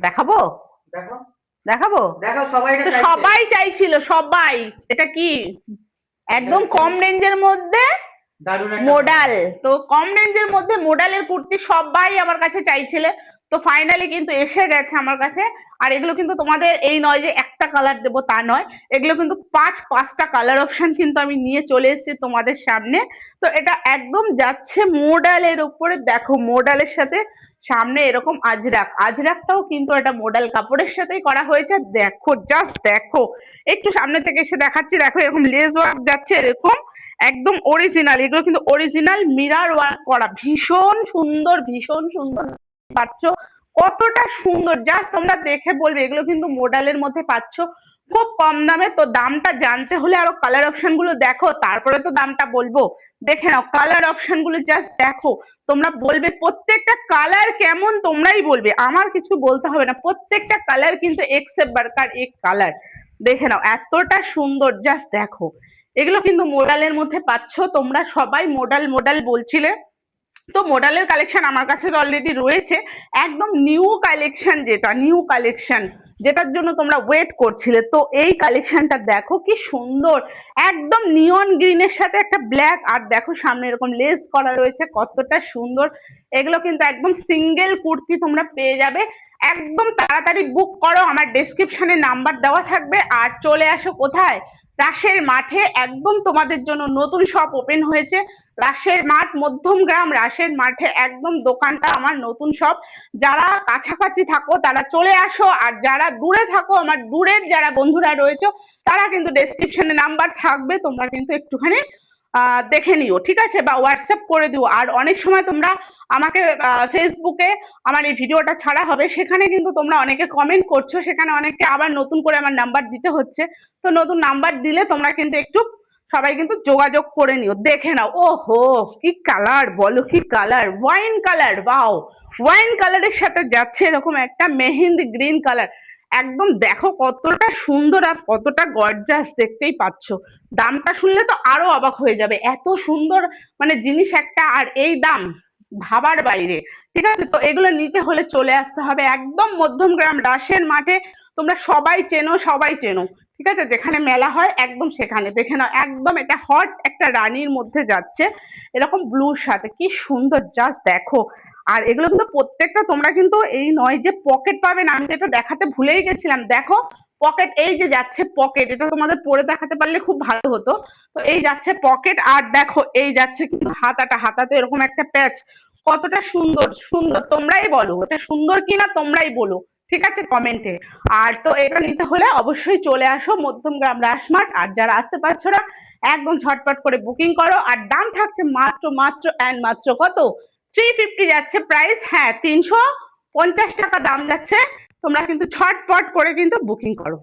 দেখাবো? দেখাবো? দেখো সবাই চাইছিল সবাই। এটা কি? একদম কম রেঞ্জের মধ্যে মোডাল তো কম রেঞ্জের মধ্যে মোডালের কুর্তি সবাই আমার কাছে চাইছিলে। তো ফাইনালি কিন্তু এসে গেছে আমার কাছে। আর এগুলো কিন্তু তোমাদের এই নয় যে একটা কালার দেবো তা নয়। এগুলো কিন্তু পাঁচ পাঁচটা কালার অপশন কিন্তু আমি নিয়ে চলে এসেছি তোমাদের সামনে। তো এটা একদম যাচ্ছে মোডালের উপরে। দেখো মোডালের সাথে সামনে এরকম আজরাক। আজরাকটাও কিন্তু এটা মোডাল কাপড়ের সাথেই করা হয়েছে। দেখো জাস্ট দেখো। একটু সামনে থেকে এসে দেখাচ্ছি। দেখো, এরকম লেজ ওয়ার্ক যাচ্ছে, এরকম একদম অরিজিনাল এগুলো কিন্তু অরিজিনাল মিরার ওয়ার্ক করা। ভীষণ সুন্দর ভীষণ সুন্দর। পাচ্ছ? কতটা সুন্দর। জাস্ট তোমরা দেখে বলবে। এগুলো কিন্তু মোডালের মধ্যে পাচ্ছ। খুব কম দামে, তো দামটা জানতে হলে আরও কালার অপশনগুলো দেখো, তারপরে তো দামটা বলব। দেখে নাও কালার অপশনগুলো জাস্ট দেখো। তোমরা বলবে, প্রত্যেকটা কালার কেমন? তোমরাই বলবে। আমার কিছু বলতে হবে না। প্রত্যেকটা কালার কিন্তু এক্সেপ্ট বারকার এক কালার দেখে নাও, এতটা সুন্দর জাস্ট দেখো। এগুলো কিন্তু মোডালের মধ্যে পাচ্ছ। তোমরা সবাই মোডাল মোডাল বলছিলে। তো মোডালের কালেকশন আমার কাছে তো অলরেডি রয়েছে। একদম নিউ কালেকশন যেটা নিউ কালেকশন যেটার জন্য তোমরা ওয়েট করছিলে। তো এই কালেকশনটা দেখো কি সুন্দর। একদম নিয়ন গ্রিনের সাথে একটা ব্ল্যাক আর দেখো সামনে এরকম লেস করা রয়েছে, কতটা সুন্দর। এগুলো কিন্তু একদম সিঙ্গেল কুর্তি তোমরা পেয়ে যাবে। একদম তাড়াতাড়ি বুক করো, আমার ডেসক্রিপশনে নাম্বার দেওয়া থাকবে। আর চলে আসো কোথায়? রাসের মাঠে। একদম তোমাদের জন্য নতুন শপ ওপেন হয়েছে। রাসের মাঠ, মধ্যম গ্রাম রাসের মাঠে একদম দোকানটা আমার নতুন সব যারা কাছাকাছি থাকো, তারা চলে আসো, আর যারা দূরে থাকো, আমার দূরের যারা বন্ধুরা রয়েছে, তারা কিন্তু ডেসক্রিপশনে নাম্বার থাকবে, তোমরা কিন্তু একটুখানি দেখে নিও, ঠিক আছে? বা হোয়াটসঅ্যাপ করে দিও। আর অনেক সময় তোমরা আমাকে ফেসবুকে আমার এই ভিডিওটা ছাড়া হবে, সেখানে কিন্তু তোমরা অনেকে কমেন্ট করছ, সেখানে অনেকে আবার নতুন করে আমার নাম্বার দিতে হচ্ছে। তো নতুন নাম্বার দিলে তোমরা কিন্তু একটু সবাই কিন্তু যোগাযোগ করে নিও, দেখে নাও। ও হো কি কালার বলো কি কালার ওয়াইন কালার বাও ওয়াইন কালারের সাথে যাচ্ছে এরকম একটা মেহেন্দি গ্রিন কালার একদম দেখো কতটা সুন্দর আর কতটা গর্জাস দেখতেই পাচ্ছ। দামটা শুনলে তো আরও অবাক হয়ে যাবে। এত সুন্দর মানে জিনিস একটা আর এই দাম, ভাবার বাইরে। ঠিক আছে? তো এগুলো নিতে হলে চলে আসতে হবে একদম মধ্যমগ্রাম রাসের মাঠে। তোমরা সবাই চেনো সবাই চেনো। ঠিক আছে? যেখানে মেলা হয় একদম সেখানে। দেখে নাও, একদম এটা হট একটা রানীর মধ্যে যাচ্ছে। এরকম ব্লুর সাথে কি সুন্দর জাস্ট দেখো। আর এগুলো কিন্তু প্রত্যেকটা তোমরা কিন্তু এই নয় যে পকেট পাবে না। আমি এটা দেখাতে ভুলেই গেছিলাম। দেখো পকেট এই যে যাচ্ছে পকেট এটা তোমাদের পরে দেখাতে পারলে খুব ভালো হতো। তো এই যাচ্ছে পকেট আর দেখো, এই যাচ্ছে কিন্তু হাতাটা। হাতাতে এরকম একটা প্যাচ কতটা সুন্দর সুন্দর। তোমরাই বলো এটা সুন্দর কিনা তোমরাই বলো। ঠিক আছে কমেন্টে আর তো এটা নিতে হলে অবশ্যই চলে আসো মধ্যমগ্রাম রাসমার্ট আর যারা আসতে পারছ না, একদম ঝটপট করে বুকিং করো। আর দাম থাকছে মাত্র মাত্র অ্যান্ড মাত্র কত? থ্রি ফিফটি যাচ্ছে প্রাইস হ্যাঁ তিনশো পঞ্চাশ টাকা দাম যাচ্ছে। তোমরা কিন্তু ছটপট করে কিন্তু বুকিং করো।